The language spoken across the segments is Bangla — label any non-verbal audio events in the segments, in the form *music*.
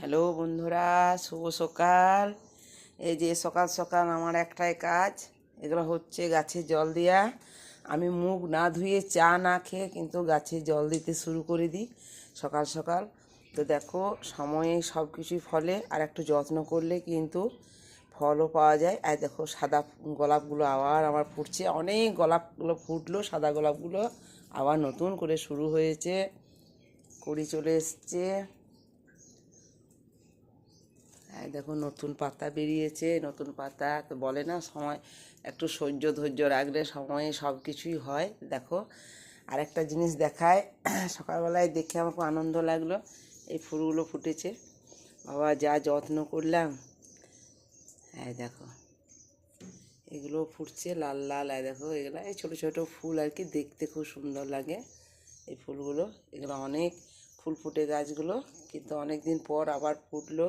হ্যালো বন্ধুরা, শুভ সকাল। এই যে সকাল সকাল আমার একটাই কাজ, এগুলো হচ্ছে গাছে জল দেওয়া আমি মুখ না ধুয়ে চা না খেয়ে কিন্তু গাছে জল দিতে শুরু করে দিই সকাল সকাল। তো দেখো, সময়ে সব কিছুই ফলে আর একটু যত্ন করলে কিন্তু ফলও পাওয়া যায়। আর দেখো, সাদা গোলাপগুলো আবার আমার ফুটছে। অনেক গোলাপগুলো ফুটলো, সাদা গোলাপগুলো আবার নতুন করে শুরু হয়েছে, কড়ি চলে এসছে। দেখো নতুন পাতা বেরিয়েছে, নতুন পাতা তো বলে না, সময় একটু সহ্য ধৈর্য রাখলে সময়ে সব কিছুই হয়, দেখো। আরেকটা জিনিস দেখায়, *clears throat* সকালবেলায় দেখে আমার খুব আনন্দ লাগল, এই ফুলগুলো ফুটেছে। বাবা যা যত্ন করলাম হ্যাঁ দেখো। এগুলো ফুটছে লাল লাল, এই দেখো, এগুলো, এই ছোটো ছোটো ফুল আর কি দেখতে খুব সুন্দর লাগে, এই ফুলগুলো। এগুলো অনেক ফুল ফুটে গাছগুলো, কিন্তু অনেক দিন পর আবার ফুটলো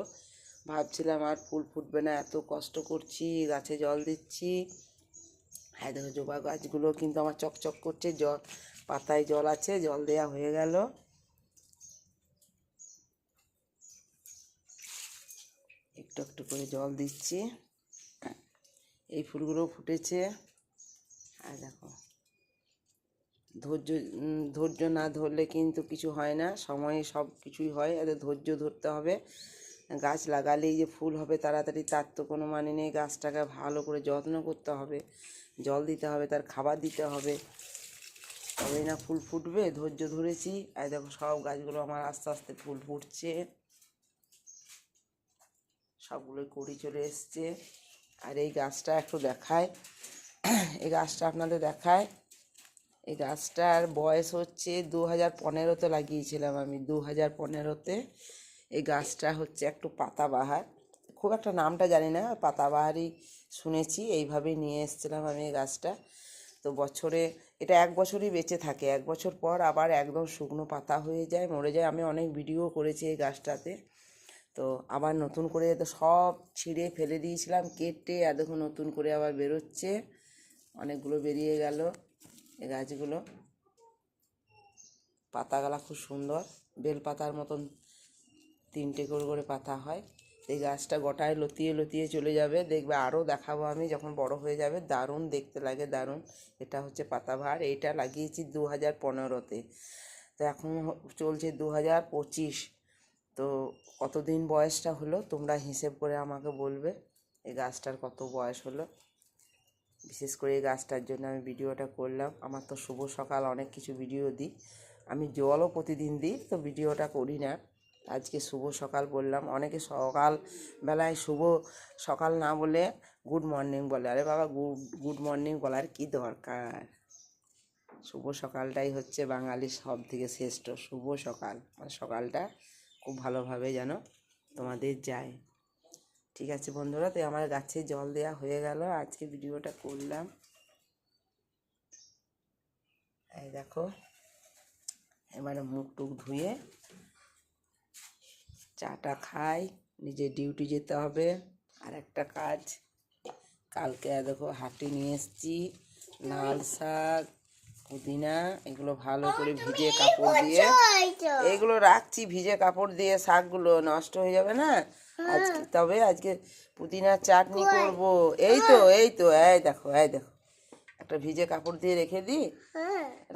ভাবছিলাম আর ফুল ফুটবে না, এত কষ্ট করছি, গাছে জল দিচ্ছি। হ্যাঁ দেখো জবা গাছগুলো কিন্তু আমার চকচক করছে, জল, পাতায় জল আছে, জল দেয়া হয়ে গেল। একটু একটু করে জল দিচ্ছি। এই ফুলগুলো ফুটেছে। আর দেখো, ধৈর্য ধৈর্য না ধরলে কিন্তু কিছু হয় না, সময়ে সব কিছুই হয়, এতে ধৈর্য ধরতে হবে। গাছ লাগালেই যে ফুল হবে তাড়াতাড়ি, তার তো কোনো মানে নেই। গাছটাকে ভালো করে যত্ন করতে হবে, জল দিতে হবে, তার খাবার দিতে হবে। তবেই না ফুল ফুটবে, ধৈর্য ধরেছি। আর দেখো সব গাছগুলো আমার আস্তে আস্তে ফুল ফুটছে। সবগুলোই কড়ি চলে এসছে। আর এই গাছটা একটু দেখায়। এই গাছটা আপনাদের দেখায়। এই গাছটার বয়স হচ্ছে দু হাজার পনেরোতে লাগিয়েছিলাম আমি, দু হাজার পনেরোতে। এই গাছটা হচ্ছে একটু পাতাবাহার। খুব একটা নামটা জানি না পাতাবাহারই শুনেছি, এইভাবেই নিয়ে এসেছিলাম আমি এই গাছটা। তো বছরে, এটা এক বছরই বেঁচে থাকে, এক বছর পর আবার একদম শুকনো পাতা হয়ে যায়, মরে যায়। আমি অনেক ভিডিও করেছি এই গাছটাতে। তো আবার নতুন করে তো সব ছিঁড়ে ফেলে দিয়েছিলাম, কেটে আর নতুন করে আবার বেরোচ্ছে। অনেকগুলো বেরিয়ে গেল এই গাছগুলো। পাতাগুলা খুব সুন্দর, বেল পাতার মতন তিনটে করে করে পাতা হয়। এই গাছটা গোটায় লতিয়ে লতিয়ে চলে যাবে। দেখবে আরও দেখাবো আমি যখন বড় হয়ে যাবে। দারুণ দেখতে লাগে, দারুণ। এটা হচ্ছে পাতাবাহার এইটা লাগিয়েছি দু হাজার পনেরোতে। তো এখন চলছে দু হাজার পঁচিশ। তো কতদিন বয়সটা হলো তোমরা হিসেব করে আমাকে বলবে। এই গাছটার কত বয়স হলো। বিশেষ করে এই গাছটার জন্য আমি ভিডিওটা করলাম। আমার তো শুভ সকাল, অনেক কিছু ভিডিও দিই। আমি জলও প্রতিদিন দিই, তো ভিডিওটা করি না। আজকে শুভ সকাল বললাম। অনেকে সকাল বেলায় শুভ সকাল না বলে গুড মর্নিং বলে। আরে বাবা গুড গুড মর্নিং বলার কি দরকার? শুভ সকালটাই হচ্ছে বাঙালির সব থেকে শ্রেষ্ঠ শুভ সকাল। মানে সকালটা খুব ভালোভাবে যেন তোমাদের যায়। ঠিক আছে বন্ধুরা, তো আমার গাছে জল দেওয়া হয়ে গেল। আজকে ভিডিওটা করলাম। এই দেখো, এবারে মুখ টুক ধুয়ে চাটা খাই নিজে ডিউটি যেতে হবে। আর একটা কাজ কালকে দেখো হাঁটি নিয়ে এসেছি লাল শাক পুদিনা এগুলো ভালো করে ভিজে কাপড় দিয়ে এগুলো রাখছি ভিজে কাপড় দিয়ে শাকগুলো নষ্ট হয়ে যাবে না? আজকে তবে আজকে পুদিনার চাটনি করব। এই তো এই তো এই দেখো এই দেখো। একটা ভিজে কাপড় দিয়ে রেখে দিই।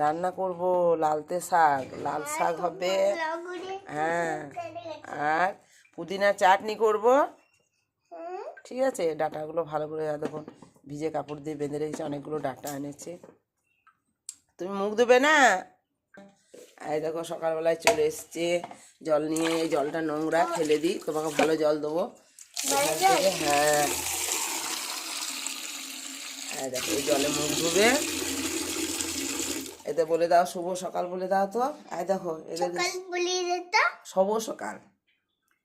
রান্না করব লালতে শাক। লাল শাক হবে। হ্যাঁ। আর পুদিনা চাটনি করব। ঠিক আছে? ডাটাগুলো ভালো করে দেখুন। ভিজে কাপড় দিয়ে বেঁধে রেখেছি অনেকগুলো ডাটা এনেছে। তুমি মুখ দেবে না? এই দেখো সকালবেলায় চলে এসছে। জল নিয়ে এই জলটা নোংরা ফেলে দিই। তোমাকে ভালো জল দেবো। হ্যাঁ। হ্যাঁ দেখো এই জলে মুখ ধুবে। এতে বলে দাও শুভ সকাল বলে দাও তো। এই দেখো এদের শুভ সকাল।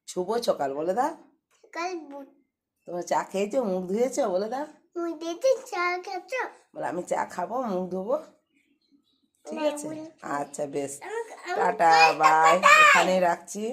শুভ সকাল বলে দাও। তোমার চা খেয়েছো? মুখ ধুয়েছো? বলে দাও। বলে আমি চা খাব মুখ ধোবো। ঠিক আছে? আচ্ছা বেশ। Tata bye. এখানেই রাখছি।